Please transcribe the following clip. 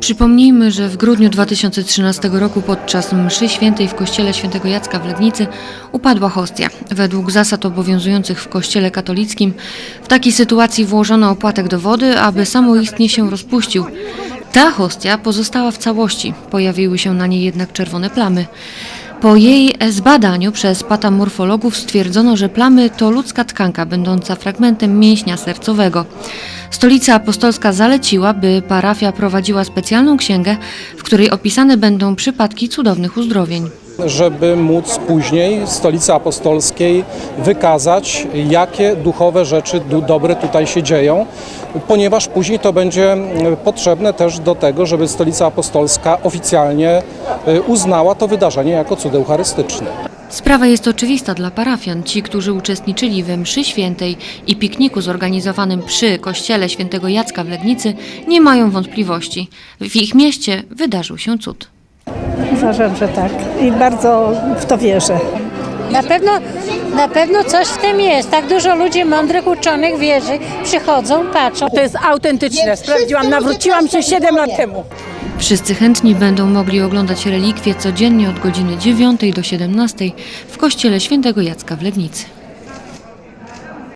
Przypomnijmy, że w grudniu 2013 roku podczas mszy świętej w kościele świętego Jacka w Legnicy upadła hostia. Według zasad obowiązujących w kościele katolickim w takiej sytuacji włożono opłatek do wody, aby samoistnie się rozpuścił. Ta hostia pozostała w całości. Pojawiły się na niej jednak czerwone plamy. Po jej zbadaniu przez patamorfologów stwierdzono, że plamy to ludzka tkanka będąca fragmentem mięśnia sercowego. Stolica Apostolska zaleciła, by parafia prowadziła specjalną księgę, w której opisane będą przypadki cudownych uzdrowień. żeby móc później stolicy apostolskiej wykazać, jakie duchowe rzeczy dobre tutaj się dzieją, ponieważ później to będzie mm, potrzebne też do tego, żeby stolica apostolska oficjalnie y, uznała to wydarzenie jako cud eucharystyczny. Sprawa jest oczywista dla parafian. Ci, którzy uczestniczyli we mszy świętej i pikniku zorganizowanym przy kościele świętego Jacka w Legnicy, nie mają wątpliwości. W ich mieście wydarzył się cud. Uważam, że tak. I bardzo w to wierzę. Na pewno, na pewno coś w tym jest. Tak dużo ludzi mądrych, uczonych wierzy, przychodzą, patrzą. To jest autentyczne. Sprawdziłam, nawróciłam się 7 lat temu. Wszyscy chętni będą mogli oglądać relikwie codziennie od godziny 9 do 17 w kościele świętego Jacka w Legnicy.